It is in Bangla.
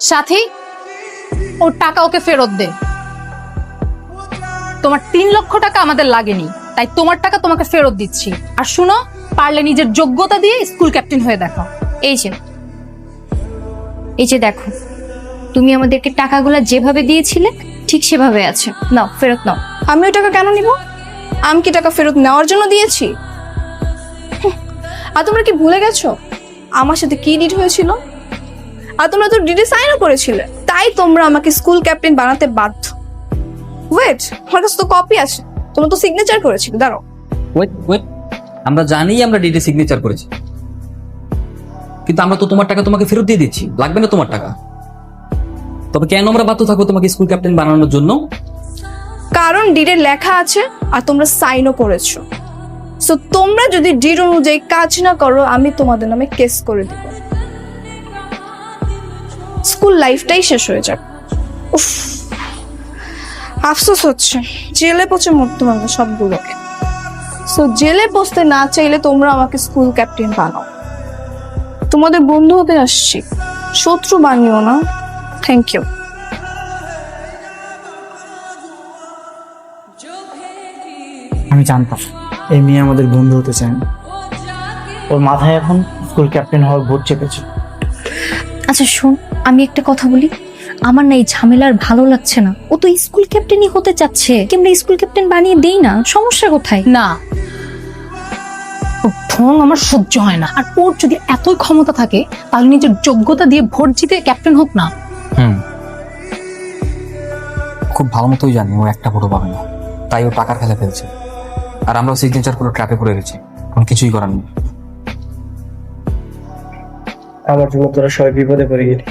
সাথী, ওর টাকা ওকে ফেরত দে। তোমার তিন লক্ষ টাকা আমাদের লাগেনি, তাই তোমার টাকা তোমাকে ফেরত দিচ্ছি। আর শুনো, পারলে নিজের যোগ্যতা দিয়ে স্কুল ক্যাপ্টেন হয়ে দেখাও এই যে এই যে দেখো, তুমি আমাদেরকে টাকাগুলো যেভাবে দিয়েছিলে, ঠিক সেভাবে আছে। নাও, ফেরত নাও। আমি ওই টাকা কেন নিব? আমি কি টাকা ফেরত নেওয়ার জন্য দিয়েছি? আর তোমরা কি ভুলে গেছো? আমার সাথে কি ডিড হয়েছিল? আর তোমরা তো ডিডে সাইনও করেছিলে। তাই তোমরা আমাকে স্কুল ক্যাপ্টেন বানাতে বাধ্য। ওয়েট আমার কাছে তো কপি আছে। তোমরা তো সিগনেচার করেছিলে দাঁড়াও। ওয়েট ওয়েট আমরা জানি আমরা ডিডি সিগনেচার করেছি। কিন্তু আমরা তো তোমার টাকা তোমাকে ফেরত দিয়ে দিচ্ছি। লাগবে না তোমার টাকা। তবে কেন আমরা বাধ্য থাকব তোমাকে স্কুল ক্যাপ্টেন বানানোর জন্য? কারণ ডিডে লেখা আছে আর তোমরা সাইনও করেছ। সো তোমরা যদি ডিড অনুযায়ী কাজ না করো আমি তোমাদের নামে কেস করে দিব। স্কুল লাইফটাই শেষ হয়ে যাবে উফ। আফসোস হচ্ছে, জেলে পচে মরতে হবে সবগুলোকে সো জেলে পচতে না চাইলে তোমরা আমাকে স্কুল ক্যাপ্টেন বানাও। তোমাদের বন্ধু হতে আসছি। শত্রু বানিও না। থ্যাংক ইউ আমি জানতাম, এই মেয়ে আমাদের বন্ধু হতে চায় ওর মাথায় এখন স্কুল ক্যাপ্টেন হওয়ার ভোট চেপেছে। আচ্ছা শোন আমি একটা কথা বলি। আমার না এই ঝামেলার ভালো লাগছে না। ও তো স্কুল ক্যাপ্টেনই হতে চাচ্ছে। কিংবা স্কুল ক্যাপ্টেন বানিয়ে দেই না? সমস্যা কোথায়? না। ওর ঢং আমার সহ্য হয় না। আর ওর যদি এতই ক্ষমতা থাকে তাহলে নিজের যোগ্যতা দিয়ে ভোট জিতে ক্যাপ্টেন হোক না। হুম। খুব ভালো মতোই জানি ও একটা ভোটও পাবে না। তাই ও টাকার খেলা ফেলছে আর আমরা সিগনেচার করে ট্র্যাপে পড়ে গেছি। এখন কিছুই করার নেই। আমার জন্য তোরা সবাই বিপদে পড়ে গেলি।